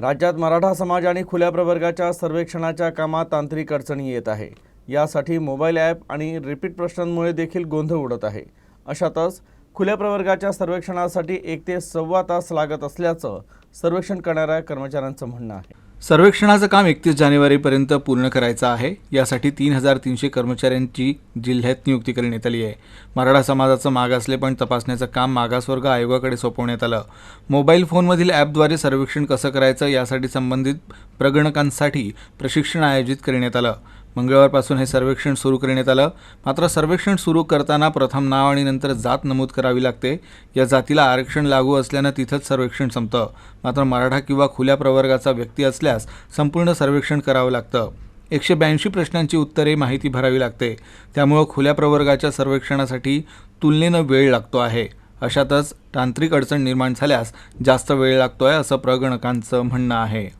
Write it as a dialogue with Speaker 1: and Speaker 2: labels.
Speaker 1: राज्यात मराठा समाज आणि खुल्या प्रवर्गाच्या सर्वेक्षणाच्या कामात तांत्रिक अडचणी येत आहे. यासाठी मोबाईल ॲप आणि रिपीट प्रश्नांमुळे देखील गोंधळ उडत आहे. अशातच खुल्या प्रवर्गाच्या सर्वेक्षणासाठी एक ते सव्वा तास लागत असल्याचं सर्वेक्षण करणाऱ्या कर्मचाऱ्यांचं म्हणणं आहे.
Speaker 2: सर्वेक्षणाचं काम एकतीस जानेवारीपर्यंत पूर्ण करायचं आहे. यासाठी तीन हजार तीनशे कर्मचाऱ्यांची जिल्ह्यात नियुक्ती करण्यात आली आहे. मराठा समाजाचं मागासलेपण तपासण्याचं काम मागासवर्ग आयोगाकडे सोपवण्यात आलं. मोबाईल फोनमधील ॲपद्वारे सर्वेक्षण कसं करायचं यासाठी संबंधित प्रगणकांसाठी प्रशिक्षण आयोजित करण्यात आलं. मंगळवारपासून हे सर्वेक्षण सुरू करण्यात आलं. मात्र सर्वेक्षण सुरू करताना प्रथम नाव आणि नंतर जात नमूद करावी लागते. या जातीला आरक्षण लागू असल्यानं तिथंच सर्वेक्षण संपतं. मात्र मराठा किंवा खुल्या प्रवर्गाचा व्यक्ती असल्यास संपूर्ण सर्वेक्षण करावं लागतं. एकशे ब्याऐंशी प्रश्नांची उत्तरे माहिती भरावी लागते. त्यामुळं खुल्या प्रवर्गाच्या सर्वेक्षणासाठी तुलनेनं वेळ लागतो आहे. अशातच तांत्रिक अडचण निर्माण झाल्यास जास्त वेळ लागतो आहे असं प्रगणकांचं म्हणणं आहे.